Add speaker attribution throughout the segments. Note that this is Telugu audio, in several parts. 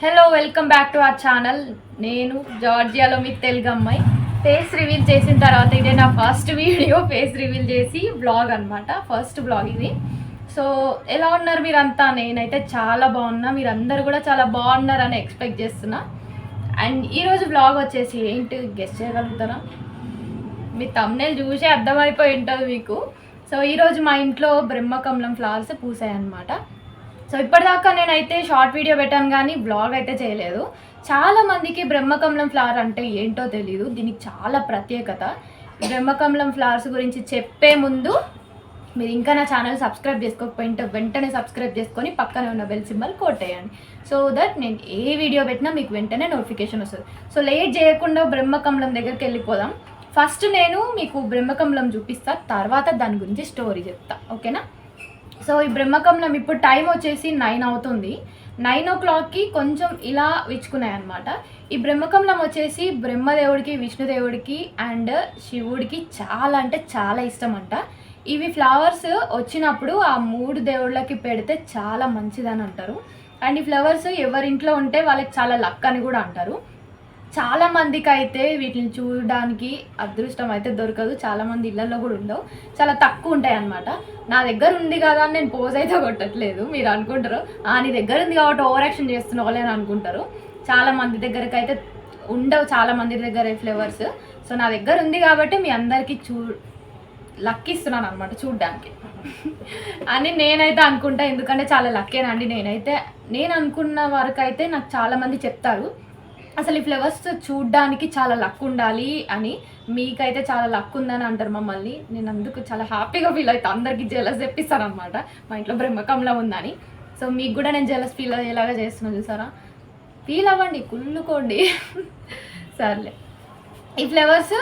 Speaker 1: Hello welcome back to our channel నేను జార్జియాలో మీ తెలుగు అమ్మాయి. ఫేస్ రివీల్ చేసిన తర్వాత ఇదే నా ఫస్ట్ వీడియో ఫేస్ రివీల్ చేసి బ్లాగ్ అనమాట ఫస్ట్ బ్లాగ్ ఇది. సో ఎలా ఉన్నారు మీరంతా? నేనైతే చాలా బాగున్నా. మీరందరూ కూడా చాలా బాగున్నారని ఎక్స్పెక్ట్ చేస్తున్నా. అండ్ ఈరోజు బ్లాగ్ వచ్చేసి ఏంటి? గెస్ట్ చేయగలుగుతారా? మీ తమ్నేల్ చూసే అర్థమైపోయి ఉంటుంది మీకు. సో ఈరోజు మా ఇంట్లో బ్రహ్మకమలం ఫ్లవర్స్ పూసాయి అనమాట సో ఇప్పటిదాకా నేనైతే షార్ట్ వీడియో పెట్టాను కానీ బ్లాగ్ అయితే చేయలేదు. చాలా మందికి బ్రహ్మకమలం ఫ్లవర్ అంటే ఏంటో తెలియదు దీనికి చాలా ప్రత్యేకత. బ్రహ్మకమలం ఫ్లవర్స్ గురించి చెప్పే ముందు మీరు ఇంకా నా ఛానల్ సబ్స్క్రైబ్ చేసుకోకపోయింటే వెంటనే సబ్స్క్రైబ్ చేసుకొని పక్కనే ఉన్న బెల్ సింబల్ కొట్టేయండి. సో దట్ నేను ఏ వీడియో పెట్టినా మీకు వెంటనే నోటిఫికేషన్ వస్తుంది. సో లేట్ చేయకుండా బ్రహ్మకమలం దగ్గరికి వెళ్ళిపోదాం. ఫస్ట్ నేను మీకు బ్రహ్మకమలం చూపిస్తా తర్వాత దాని గురించి స్టోరీ చెప్తా. ఓకేనా సో ఈ బ్రహ్మకమలం ఇప్పుడు టైం వచ్చేసి నైన్ అవుతుంది. నైన్ ఓ క్లాక్కి కొంచెం ఇలా విచ్చుకున్నాయి అనమాట ఈ బ్రహ్మకమలం వచ్చేసి బ్రహ్మదేవుడికి విష్ణుదేవుడికి అండ్ శివుడికి చాలా అంటే చాలా ఇష్టం అంట ఇవి ఫ్లవర్స్ వచ్చినప్పుడు ఆ మూడు దేవుళ్ళకి పెడితే చాలా మంచిదని అంటారు. అండ్ ఈ ఫ్లవర్స్ ఎవరింట్లో ఉంటే వాళ్ళకి చాలా లక్ అని కూడా అంటారు. చాలా మందికి అయితే వీటిని చూడడానికి అదృష్టం అయితే దొరకదు. చాలా మంది ఇళ్ళలో కూడా ఉండవు. చాలా తక్కువ ఉంటాయి అనమాట నా దగ్గర ఉంది కదా అని నేను పోజ్ అయితే కొట్టట్లేదు. మీరు అనుకుంటారు ఆ నీ దగ్గర ఉంది కాబట్టి ఓవర్ యాక్షన్ చేస్తున్నావు అని అనుకుంటారు. చాలా మంది దగ్గరకు అయితే ఉండవు. చాలా మంది దగ్గర ఫ్లేవర్స్. సో నా దగ్గర ఉంది కాబట్టి మీ అందరికీ చూ లక్ ఇస్తున్నాను అనమాట చూడ్డానికి. అని నేనైతే అనుకుంటా. ఎందుకంటే చాలా లక్కేనండి. నేనైతే నేను అనుకున్న వరకు అయితే నాకు చాలా మంది చెప్తారు. అసలు ఈ ఫ్లవర్స్ చూడ్డానికి చాలా లక్ ఉండాలి అని మీకైతే చాలా లక్ ఉందని అంటారు మమ్మల్ని. నేను అందుకు చాలా హ్యాపీగా ఫీల్ అవుతాను అందరికీ జెలస్ తెప్పిస్తాను అనమాట మా ఇంట్లో బ్రహ్మకంలో ఉందని. సో మీకు కూడా నేను జెలస్ ఫీల్ అయ్యేలాగా చేస్తున్నాను చూసారా? ఫీల్ అవ్వండి కుళ్ళుకోండి. సర్లే. ఈ ఫ్లవర్స్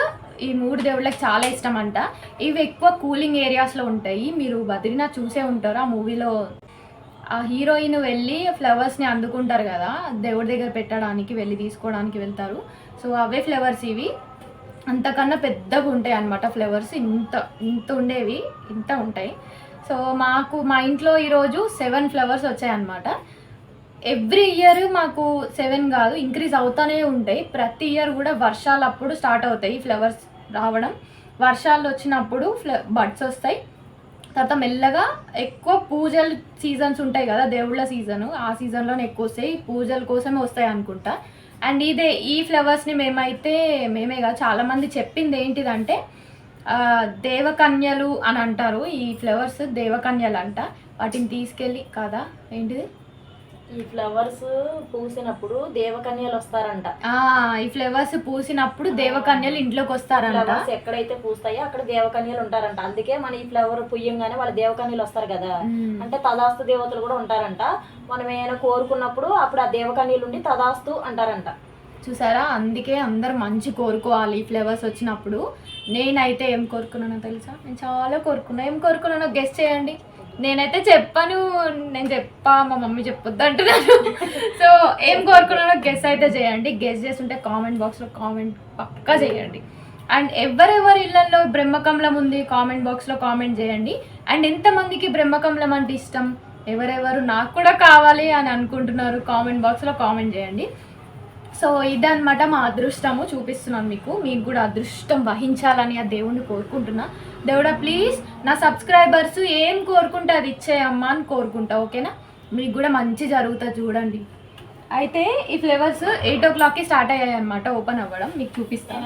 Speaker 1: ఈ మూడు దేవుళ్ళకి చాలా ఇష్టం అంట ఇవి ఎక్కువ కూలింగ్ ఏరియాస్లో ఉంటాయి. మీరు బద్రీనాథ్ చూసే ఉంటారు. ఆ మూవీలో ఆ హీరోయిన్ వెళ్ళి ఫ్లవర్స్ని అందుకుంటారు కదా దేవుడి దగ్గర పెట్టడానికి వెళ్ళి తీసుకోవడానికి వెళ్తారు. సో అవే ఫ్లవర్స్ ఇవి. అంతకన్నా పెద్దగా ఉంటాయి అన్నమాట ఫ్లవర్స్. ఇంత ఇంత ఉండేవి ఇంత ఉంటాయి. సో మాకు మా ఇంట్లో ఈరోజు సెవెన్ ఫ్లవర్స్ వచ్చాయన్నమాట. ఎవ్రీ ఇయర్ మాకు సెవెన్ కాదు ఇంక్రీజ్ అవుతానే ఉంటాయి. ప్రతి ఇయర్ కూడా వర్షాలు అప్పుడు స్టార్ట్ అవుతాయి ఫ్లవర్స్ రావడం. వర్షాలు వచ్చినప్పుడు ఫ్ల బడ్స్ వస్తాయి. తర్వాత మెల్లగా ఎక్కువ పూజల సీజన్స్ ఉంటాయి కదా దేవుళ్ళ సీజన్ ఆ సీజన్లోనే ఎక్కువ వస్తాయి. పూజల కోసమే వస్తాయి అనుకుంటా. అండ్ ఇదే ఈ ఫ్లవర్స్ని మేమైతే మేమే కాదు చాలామంది చెప్పింది ఏంటిదంటే దేవకన్యలు అని అంటారు. ఈ ఫ్లవర్స్ దేవకన్యలు అంట వాటిని తీసుకెళ్ళి కదా ఏంటిది?
Speaker 2: ఈ ఫ్లవర్స్ పూసినప్పుడు దేవకన్యలు వస్తారంట.
Speaker 1: ఆ ఈ ఫ్లవర్స్ పూసినప్పుడు దేవకన్యలు ఇంట్లోకి వస్తారంట.
Speaker 2: ఫ్లవర్స్ ఎక్కడైతే పూస్తాయో అక్కడ దేవకన్యలు ఉంటారంట. అందుకే మన ఈ ఫ్లవర్ పుయ్యంగానే వాళ్ళ దేవకన్యలు వస్తారు కదా. అంటే తదాస్తు దేవతలు కూడా ఉంటారంట. మనం ఏమైనా కోరుకున్నప్పుడు అప్పుడు ఆ దేవకన్యలు ఉండి తదాస్తు అంటారంట.
Speaker 1: చూసారా? అందుకే అందరు మంచి కోరుకోవాలి ఈ ఫ్లేవర్స్ వచ్చినప్పుడు. నేనైతే ఏం కోరుకున్నానో తెలుసా? నేను చాలా కోరుకున్నా. ఏం కోరుకున్నానో గెస్ట్ చేయండి. నేనైతే చెప్పాను నేను చెప్పా మా మమ్మీ చెప్పొద్దు అంటున్నాను. సో ఏం కోరుకున్నానో గెస్ అయితే చేయండి. గెస్ చేస్తుంటే కామెంట్ బాక్స్లో కామెంట్ పక్కా చేయండి. అండ్ ఎవరెవరి ఇళ్ళలో బ్రహ్మకమలం ఉంది కామెంట్ బాక్స్లో కామెంట్ చేయండి. అండ్ ఎంతమందికి బ్రహ్మకమలం అంటే ఇష్టం? ఎవరెవరు నాకు కూడా కావాలి అని అనుకుంటున్నారు కామెంట్ బాక్స్లో కామెంట్ చేయండి. సో ఇదన్నమాట మా అదృష్టము చూపిస్తున్నాను మీకు. మీకు కూడా అదృష్టం వహించాలని ఆ దేవుణ్ణి కోరుకుంటున్నా. దేవుడా ప్లీజ్ నా సబ్స్క్రైబర్స్ ఏం కోరుకుంటే అది ఇచ్చేయమ్మా అని కోరుకుంటా ఓకేనా? మీకు కూడా మంచి జరుగుతుంది చూడండి. అయితే ఈ ఫ్లేవర్స్ ఎయిట్ ఓ క్లాక్కి స్టార్ట్ అయ్యాయి అనమాట ఓపెన్ అవ్వడం. మీకు చూపిస్తాను.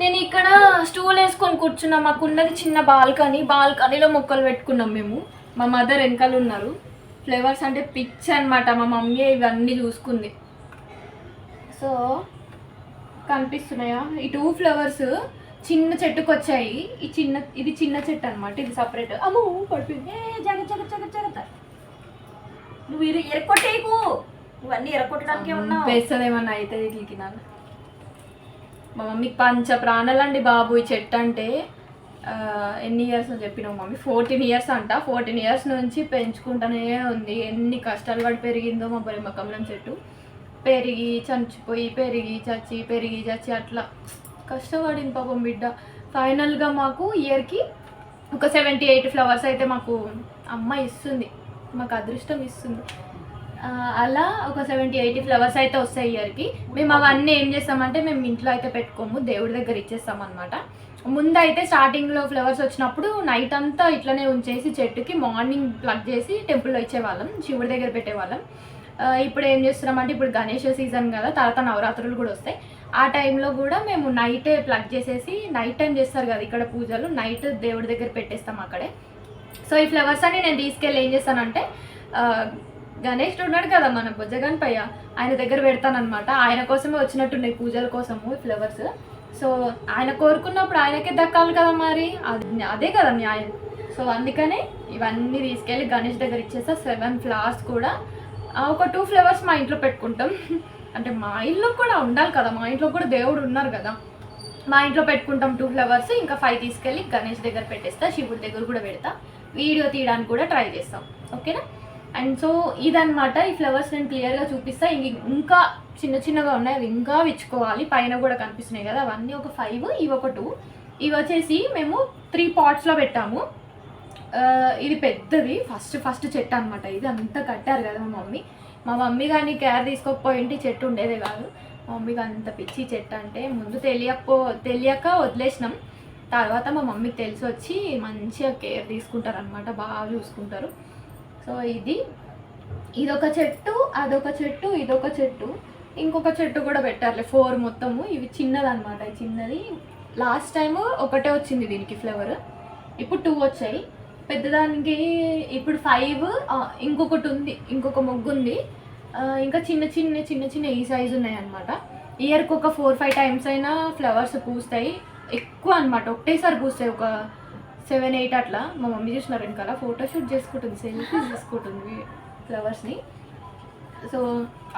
Speaker 1: నేను ఇక్కడ స్టూల్ వేసుకొని కూర్చున్నా. మాకున్నది చిన్న బాల్కనీ. బాల్కనీలో మొక్కలు పెట్టుకున్నాం మేము. మా మదర్ వెనకాల ఉన్నారు. ఫ్లేవర్స్ అంటే పిచ్ అన్నమాట. మా మమ్మీ ఇవన్నీ చూసుకుంది. సో కనిపిస్తున్నాయా? ఈ టూ ఫ్లవర్స్ చిన్న చెట్టుకు వచ్చాయి. ఈ చిన్న ఇది చిన్న చెట్టు అనమాట ఇది సపరేట్ అమ్మో పడిపోయింది.
Speaker 2: ఏ, జగ జగ జగ జగత నువ్వు ఇరు ఎరకొట్టేకు నువ్వన్నీ ఎరకొట్టడానికే ఉన్నావు.
Speaker 1: వేస్తుందేమన్నా అయితే వీటికి నాకు మా మమ్మీకి పంచ ప్రాణాలండి బాబు ఈ చెట్టు అంటే. ఎన్ని ఇయర్స్ అని చెప్పినావు మమ్మీ? ఫోర్టీన్ ఇయర్స్ అంట. ఫోర్టీన్ ఇయర్స్ నుంచి పెంచుకుంటూనే ఉంది. ఎన్ని కష్టాలు పడి పెరిగిందో మా బ్రహ్మకమలం చెట్టు. పెరిగి చనిపోయి పెరిగి చచ్చి పెరిగి చచ్చి అట్లా. కష్టపడింది పాపం బిడ్డ. ఫైనల్గా మాకు ఇయర్కి ఒక సెవెంటీ ఎయిట్ ఫ్లవర్స్ అయితే మాకు అమ్మ ఇస్తుంది. మాకు అదృష్టం ఇస్తుంది. అలా ఒక సెవెంటీ ఎయిటీ ఫ్లవర్స్ అయితే వస్తాయి ఇయర్కి మేము అవన్నీ ఏం చేస్తామంటే మేము ఇంట్లో అయితే పెట్టుకోము దేవుడి దగ్గర ఇచ్చేస్తాం అనమాట ముందు అయితే స్టార్టింగ్లో ఫ్లవర్స్ వచ్చినప్పుడు నైట్ అంతా ఇట్లనే ఉంచేసి చెట్టుకి మార్నింగ్ ప్లగ్ చేసి టెంపుల్లో ఇచ్చేవాళ్ళం శివుడి దగ్గర పెట్టేవాళ్ళం. ఇప్పుడు ఏం చేస్తున్నామంటే ఇప్పుడు గణేష్ సీజన్ కదా తర్వాత నవరాత్రులు కూడా వస్తాయి. ఆ టైంలో కూడా మేము నైటే ప్లగ్ చేసేసి నైట్ టైం చేస్తారు కదా ఇక్కడ పూజలు నైట్ దేవుడి దగ్గర పెట్టేస్తాం అక్కడే. సో ఈ ఫ్లవర్స్ అన్ని నేను తీసుకెళ్ళి ఏం చేస్తానంటే గణేష్ ఉన్నాడు కదా మన బుజ్జగన్ పయ్య ఆయన దగ్గర పెడతానమాట ఆయన కోసమే వచ్చినట్టున్నాయి పూజల కోసము ఫ్లవర్స్ సో ఆయన కోరుకున్నప్పుడు ఆయనకే దక్కాలి కదా మరి? అది అదే కదా న్యాయం. సో అందుకనే ఇవన్నీ తీసుకెళ్ళి గణేష్ దగ్గర ఇచ్చేస్తా సెవెన్ ఫ్లవర్స్ కూడా. ఒక టూ ఫ్లవర్స్ మా ఇంట్లో పెట్టుకుంటాం. అంటే మా ఇల్లు కూడా ఉండాలి కదా. మా ఇంట్లో కూడా దేవుడు ఉన్నారు కదా. మా ఇంట్లో పెట్టుకుంటాం టూ ఫ్లవర్స్ ఇంకా ఫైవ్ తీసుకెళ్ళి గణేష్ దగ్గర పెట్టేస్తా. శివుడి దగ్గర కూడా పెడతా. వీడియో తీయడానికి కూడా ట్రై చేస్తాం. ఓకేనా? అండ్ సో ఇదనమాట ఈ ఫ్లవర్స్ నేను క్లియర్గా చూపిస్తా. ఇంక- ఇంకా చిన్న చిన్నగా ఉన్నాయి. అవి ఇంకా విచ్చుకోవాలి. పైన కూడా కనిపిస్తున్నాయి కదా. అవన్నీ ఒక ఫైవ్ ఇవి ఒక టూ ఇవి వచ్చేసి మేము త్రీ పాట్స్లో పెట్టాము. ఇది పెద్దది. ఫస్ట్ ఫస్ట్ చెట్టు అనమాట ఇది అంతా కట్టారు కదా మా మమ్మీ. మా మమ్మీ కానీ కేర్ తీసుకోకపోయింటి చెట్టు ఉండేదే కాదు. మా మమ్మీకి అంత పిచ్చి చెట్టు అంటే ముందు తెలియకపో తెలియక వదిలేసినాం. తర్వాత మా మమ్మీకి తెలిసి వచ్చి మంచిగా కేర్ తీసుకుంటారు అనమాట బాగా చూసుకుంటారు. సో ఇది ఇదొక చెట్టు అదొక చెట్టు ఇదొక చెట్టు. ఇంకొక చెట్టు కూడా పెట్టారులే ఫోర్ మొత్తము. ఇవి చిన్నదన్నమాట ఇది చిన్నది. లాస్ట్ టైం ఒకటే వచ్చింది దీనికి ఫ్లేవర్. ఇప్పుడు టూ వచ్చాయి. పెద్దదానికి ఇప్పుడు ఫైవ్ ఇంకొకటి ఉంది ఇంకొక మొగ్గు ఉంది. ఇంకా చిన్న చిన్న చిన్న చిన్న ఈ సైజు ఉన్నాయి అనమాట ఇయర్కి ఒక ఫోర్ ఫైవ్ టైమ్స్ అయినా ఫ్లవర్స్ పూస్తాయి. ఎక్కువ అనమాట ఒకటేసారి పూస్తాయి ఒక సెవెన్ ఎయిట్ అట్లా మా మమ్మీ చూసినారు వెనకాల ఫోటోషూట్ చేసుకుంటుంది సెల్ఫీ తీసుకుంటుంది ఫ్లవర్స్ని. సో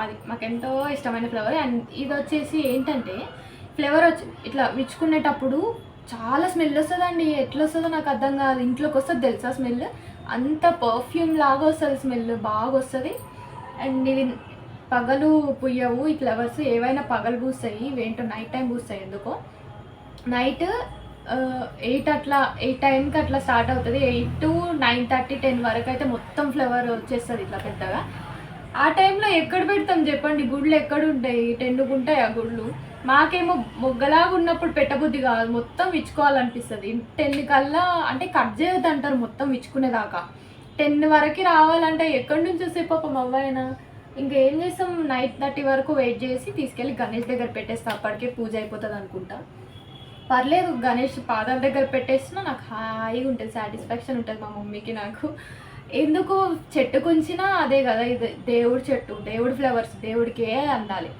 Speaker 1: అది మాకెంతో ఇష్టమైన ఫ్లవర్. అండ్ ఇది వచ్చేసి ఏంటంటే ఫ్లేవర్ వచ్చి ఇట్లా విచ్చుకునేటప్పుడు చాలా స్మెల్ వస్తుందండి. ఎట్లా వస్తుందో నాకు అర్థం కాదు. ఇంట్లోకి వస్తుంది తెలుసా స్మెల్? అంత పర్ఫ్యూమ్ లాగా వస్తుంది స్మెల్. బాగా వస్తుంది అండ్ ఇది పగలు పుయ్యవు. ఈ ఫ్లవర్స్ ఏవైనా పగలు పూస్తాయి ఇవేంటో నైట్ టైం పూస్తాయి ఎందుకో. నైట్ ఎయిట్ అట్లా ఎయిట్ టైంకి అట్లా స్టార్ట్ అవుతుంది. Eight to nine thirty ten వరకు అయితే మొత్తం ఫ్లవర్ వచ్చేస్తుంది ఇట్లా పెద్దగా. ఆ టైంలో ఎక్కడ పెడతాం చెప్పండి? గుళ్ళు ఎక్కడ ఉంటాయి? టెన్నుకు ఉంటాయి ఆ గుళ్ళు? మాకేమో మొగ్గలాగా ఉన్నప్పుడు పెట్టబుద్ధి కాదు. మొత్తం విచ్చుకోవాలనిపిస్తుంది. టెన్ కల్లా అంటే కట్ చేయొద్దు అంటారు మొత్తం విచ్చుకునేదాకా. టెన్ వరకు రావాలంటే ఎక్కడి నుంచి వస్తే పాపం అవ్వైనా ఇంకేం చేస్తాం? నైట్ థర్టీ వరకు వెయిట్ చేసి తీసుకెళ్ళి గణేష్ దగ్గర పెట్టేస్తాం. అప్పటికే పూజ అయిపోతుంది అనుకుంటా పర్లేదు గణేష్ పాదాల దగ్గర పెట్టేసినా నాకు హాయిగా ఉంటుంది సాటిస్ఫాక్షన్ ఉంటుంది మా మమ్మీకి నాకు. ఎందుకు చెట్టు కొంచినా అదే కదా ఇది దేవుడి చెట్టు దేవుడి ఫ్లవర్స్ దేవుడికే అందాలి.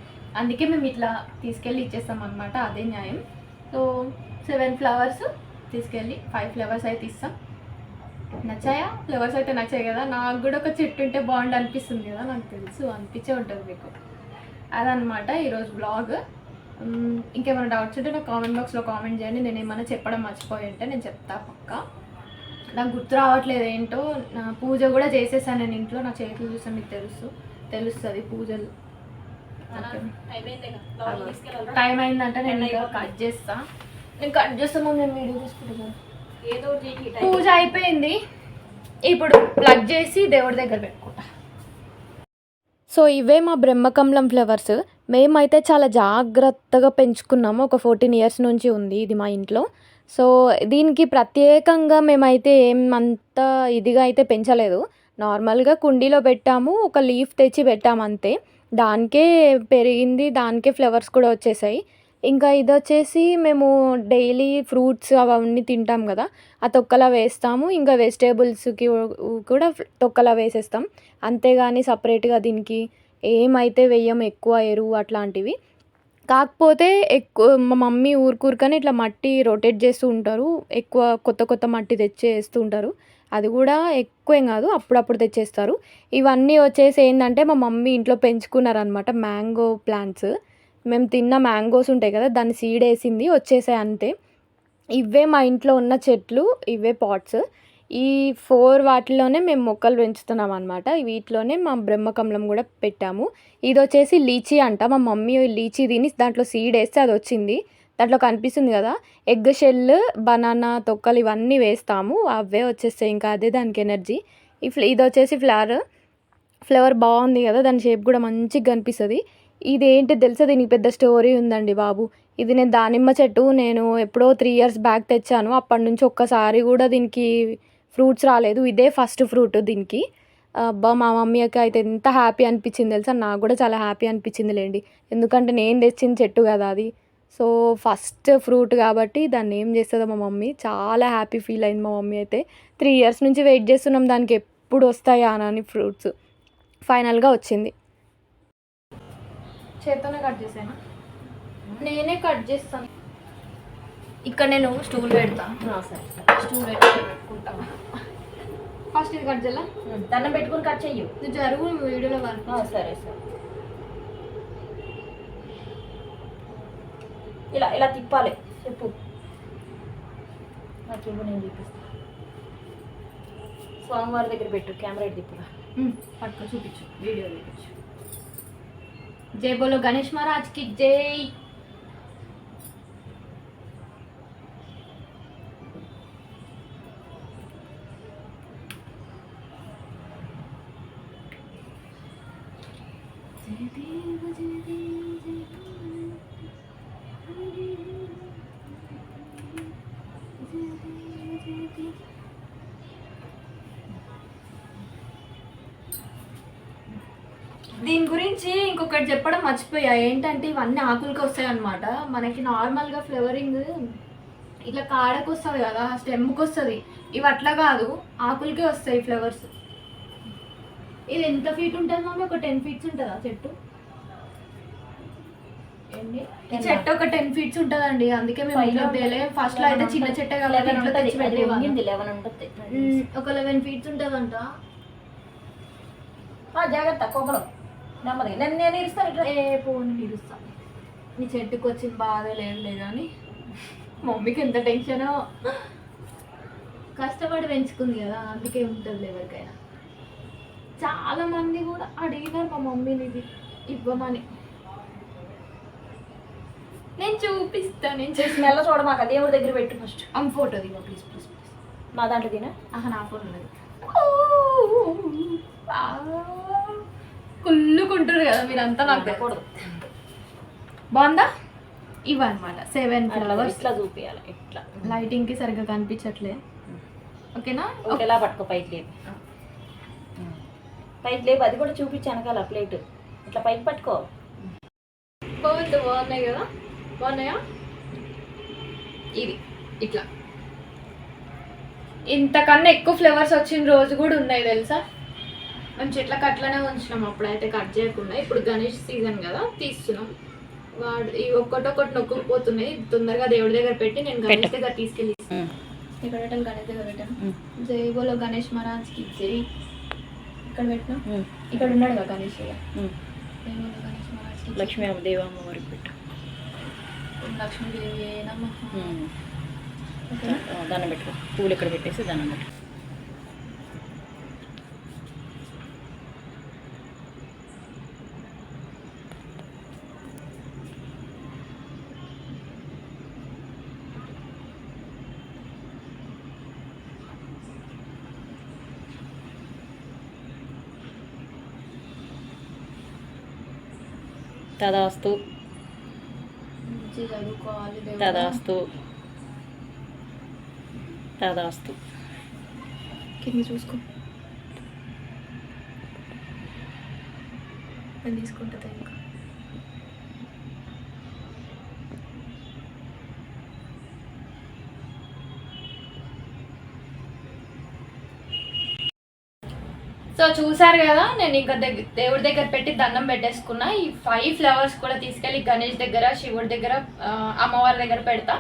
Speaker 1: అందుకే మేము ఇట్లా తీసుకెళ్ళి ఇచ్చేస్తాం అనమాట అదే న్యాయం. సో సెవెన్ ఫ్లవర్స్ తీసుకెళ్ళి ఫైవ్ ఫ్లవర్స్ అయితే ఇస్తాం. నచ్చాయా? ఫ్లవర్స్ అయితే నచ్చాయి కదా నాకు కూడా ఒక చెట్టు ఉంటే బాగుండు అనిపిస్తుంది కదా నాకు తెలుసు అనిపించే ఉంటుంది మీకు. అదనమాట ఈరోజు బ్లాగ్ ఇంకేమైనా డౌట్స్ ఉంటే నాకు కామెంట్ బాక్స్లో కామెంట్ చేయండి. నేను ఏమైనా చెప్పడం మర్చిపోయి ఉంటే నేను చెప్తా పక్కా. నాకు గుర్తు రావట్లేదు ఏంటో. నా పూజ కూడా చేసేసాను నేను ఇంట్లో. నా చేతులు చూస్తే మీకు తెలుసు. తెలుస్తుంది పూజలు. టైం అయిందంటే నేను ఇంకా కట్ చేస్తా. నేను కట్ చేస్తాము నేను వీడియో తీసుకుంటున్నాను. పూజ అయిపోయింది. ఇప్పుడు ప్లగ్ చేసి దేవుడి దగ్గర పెట్టుకుంటా. సో ఇవే మా బ్రహ్మకమలం ఫ్లవర్స్. మేమైతే చాలా జాగ్రత్తగా పెంచుకున్నాము. ఒక ఫోర్టీన్ ఇయర్స్ నుంచి ఉంది ఇది మా ఇంట్లో. సో దీనికి ప్రత్యేకంగా మేమైతే ఏం అంత ఇదిగా అయితే పెంచలేదు. నార్మల్గా కుండీలో పెట్టాము ఒక లీఫ్ తెచ్చి పెట్టాము అంతే. దానికే పెరిగింది దానికే ఫ్లవర్స్ కూడా వచ్చేసాయి. ఇంకా ఇది వచ్చేసి మేము డైలీ ఫ్రూట్స్ అవన్నీ తింటాం కదా ఆ తొక్కలా వేస్తాము. ఇంకా వెజిటేబుల్స్కి కూడా తొక్కలా వేసేస్తాం. అంతేగాని సపరేట్గా దీనికి ఏమైతే వెయ్యం ఎక్కువ ఎరువు అట్లాంటివి. కాకపోతే ఎక్కువ మా మమ్మీ ఊరుకూరుకనే ఇట్లా మట్టి రొటేట్ చేస్తూ ఉంటారు. ఎక్కువ కొత్త కొత్త మట్టి తెచ్చేస్తూ ఉంటారు. అది కూడా ఎక్కువేం కాదు అప్పుడప్పుడు తెచ్చేస్తారు. ఇవన్నీ వచ్చేసి ఏంటంటే మా మమ్మీ ఇంట్లో పెంచుకున్నారనమాట మ్యాంగో ప్లాంట్స్. మేము తిన్న మ్యాంగోస్ ఉంటాయి కదా దాన్ని సీడ్ వేసింది వచ్చేసాయి అంతే. ఇవే మా ఇంట్లో ఉన్న చెట్లు ఇవే పాట్స్ ఈ ఫోర్ వాటిలోనే మేము మొక్కలు పెంచుతున్నాం అనమాట వీటిలోనే మా బ్రహ్మకమలం కూడా పెట్టాము. ఇది వచ్చేసి లీచీ అంట. మా మమ్మీ లీచీ తిని దాంట్లో సీడ్ వేస్తే అది వచ్చింది. దాంట్లో కనిపిస్తుంది కదా ఎగ్ షెల్ బనానా తొక్కలు ఇవన్నీ వేస్తాము. అవే వచ్చేస్తాయి ఇంకా అదే దానికి ఎనర్జీ ఈ ఇది వచ్చేసి ఫ్లవర్ ఫ్లవర్ బాగుంది కదా దాని షేప్ కూడా మంచిగా కనిపిస్తుంది. ఇదేంటి తెలుసా దీనికి పెద్ద స్టోరీ ఉందండి బాబు? ఇది నేను దానిమ్మ చెట్టు నేను ఎప్పుడో త్రీ ఇయర్స్ బ్యాక్ తెచ్చాను. అప్పటి నుంచి ఒక్కసారి కూడా దీనికి ఫ్రూట్స్ రాలేదు. ఇదే ఫస్ట్ ఫ్రూట్ దీనికి. అబ్బా మా మమ్మీకి అయితే ఎంత హ్యాపీ అనిపించింది తెలుసా? నాకు కూడా చాలా హ్యాపీ అనిపించింది లేండి. ఎందుకంటే నేను తెచ్చిన చెట్టు కదా అది. సో ఫస్ట్ ఫ్రూట్ కాబట్టి దాన్ని ఏం చేస్తుందో మా మమ్మీ చాలా హ్యాపీ ఫీల్ అయింది మా మమ్మీ అయితే. త్రీ ఇయర్స్ నుంచి వెయిట్ చేస్తున్నాం దానికి ఎప్పుడు వస్తాయా అని ఫ్రూట్స్ ఫైనల్గా వచ్చింది. చేతోనే కట్ చేసాను? నేనే కట్ చేస్తాను. ఇక్కడ నేను స్టూల్ పెడతాను స్టూల్ పెట్టుకుంటా. ఫస్ట్ ఇది కట్ చేయాలా?
Speaker 2: దండం పెట్టుకుని కట్ చెయ్యు.
Speaker 1: నువ్వు జరుగు వీడియోలో కనుక
Speaker 2: సరే సరే. ఇలా ఇలా తిప్పాలి. చెప్పు. నాకు ఇవ్వు నేను చూపిస్తాను స్వామివారి దగ్గర పెట్టు కెమెరా తిప్పురా.
Speaker 1: పట్టుకో చూపించు. వీడియో చూపించు జై బోలో గణేష్ మహారాజ్కి జై దీని గురించి ఇంకొకటి చెప్పడం మర్చిపోయా. ఏంటంటే ఇవన్నీ ఆకులకి వస్తాయి అనమాట మనకి నార్మల్గా ఫ్లవరింగ్ ఇట్లా కాడకు వస్తుంది కదా స్టెమ్కి వస్తుంది ఇవి అట్లా కాదు ఆకులకే వస్తాయి ఫ్లవర్స్. ఇది ఎంత ఫీట్ ఉంటుంది మమ్మీ? ఒక టెన్ ఫీట్స్ ఉంటుందా చెట్టు? ఈ చెట్టు ఒక టెన్ ఫీట్స్ ఉంటుందండి. అందుకే మేము ఇంట్లో ఫస్ట్లో అయితే చిన్న చెట్టే కాబట్టి ఇంట్లో తెచ్చి పెట్టేవాళ్ళం.
Speaker 2: లెవెన్ ఉంటుంది.
Speaker 1: ఉమ్, ఒక లెవెన్ ఫీట్స్ ఉంటుందంట.
Speaker 2: జాగ్రత్త కోపలం నెమ్మది నేను నేను ఇస్తాను ఇట్లా.
Speaker 1: ఏ పోని నిలుస్తా నీ చెట్టుకు వచ్చిన బాధ లేదులే కానీ మమ్మీకి ఎంత టెన్షనో. కష్టపడి పెంచుకుంది కదా అందుకే ఉంటుంది ఎవరికైనా. చాలా మంది కూడా అడిగినారు మా మమ్మీని ఇది ఇవ్వమని. నేను చూపిస్తా నేను చేసిన
Speaker 2: స్మెల్ చూడమాక దేవుడి దగ్గర పెట్టు ఫస్ట్
Speaker 1: అమ్ ఫోటో దిగో ప్లీజ్ ప్లీజ్ ప్లీజ్
Speaker 2: మా దాంట్లో తినా
Speaker 1: ఆహా నా ఫోన్ ఉన్నది. కుళ్ళుకుంటారు కదా మీరంతా నాకు తెలుసు.
Speaker 2: కూడదు
Speaker 1: బాగుందా ఇవన్నమాట సెవెన్ ఫ్లవర్స్
Speaker 2: ఇట్లా చూపియాలి ఇట్లా.
Speaker 1: లైటింగ్కి సరిగ్గా కనిపించట్లే. ఓకేనా?
Speaker 2: ఒకటేలా పట్టుకో పైకి లేపి. పైకి లేపి అది కూడా చూపించి వెనకాల ప్లేట్. ఇట్లా పైకి పట్టుకో.
Speaker 1: బాగుంది బాగున్నాయి కదా? బాగున్నాయా? ఇది ఇట్లా. ఇంతకన్నా ఎక్కువ ఫ్లేవర్స్ వచ్చిన రోజు కూడా ఉన్నాయి తెలుసా? మేము చెట్లకు అట్లనే ఉంచినాం. అప్పుడైతే కట్ చేయకుండా. ఇప్పుడు గణేష్ సీజన్ కదా తీస్తున్నాం. వాడు ఈ ఒక్కటొక్కటి నొక్కుపోతున్నాయి తొందరగా దేవుడి దగ్గర పెట్టి నేను గణేష్ దగ్గర తీసుకెళ్ళి ఇక్కడ పెట్టాను గణేష్ దగ్గర పెట్టాను. జై బోలో గణేష్ మహారాజ్కి జై. ఇక్కడ పెట్టినా? ఇక్కడ ఉన్నాడు కదా గణేష్ ఇక. జై బోలో గణేష్ మహారాజ్కి.
Speaker 2: లక్ష్మీ దేవమ్మ వరకు పెట్టు.
Speaker 1: లక్ష్మీదేవి నమః ఓకేనా?
Speaker 2: దండం పెట్టుకో. పూలు ఇక్కడ పెట్టేసి దండం పెట్టు తదాస్తు.
Speaker 1: మంచి చదువుకోవాలి
Speaker 2: తదాస్తు. తదాస్తు.
Speaker 1: కింద చూసుకో. నేను తీసుకుంటా ఇంకా సో చూసారు కదా నేను ఇంకా దగ్గర దేవుడి దగ్గర పెట్టి దండం పెట్టేసుకున్నా. ఈ ఫైవ్ ఫ్లవర్స్ కూడా తీసుకెళ్ళి గణేష్ దగ్గర శివుడి దగ్గర అమ్మవారి దగ్గర పెడతా.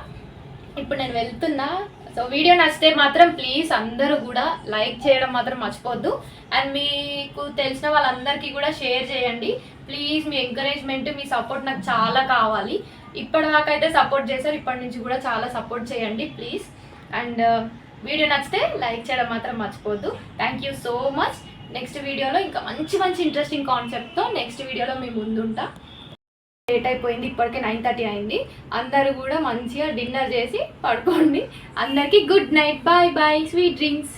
Speaker 1: ఇప్పుడు నేను వెళ్తున్నా. సో వీడియో నచ్చితే మాత్రం ప్లీజ్ అందరూ కూడా లైక్ చేయడం మాత్రం మర్చిపోద్దు అండ్ మీకు తెలిసిన వాళ్ళందరికీ కూడా షేర్ చేయండి. ప్లీజ్ మీ ఎంకరేజ్మెంట్ మీ సపోర్ట్ నాకు చాలా కావాలి. ఇప్పటిదాకా అయితే సపోర్ట్ చేశారు ఇప్పటి నుంచి కూడా చాలా సపోర్ట్ చేయండి ప్లీజ్ అండ్ uh, వీడియో నచ్చితే లైక్ చేయడం మాత్రం మర్చిపోద్దు thank you so much next వీడియోలో ఇంకా మంచి మంచి ఇంట్రెస్టింగ్ కాన్సెప్ట్తో నెక్స్ట్ వీడియోలో మీ ముందుంటా. లేట్ అయిపోయింది ఇప్పటికే నైన్ థర్టీ అయింది. అందరూ కూడా మంచిగా డిన్నర్ చేసి పడుకోండి. అందరికీ good night bye bye sweet drinks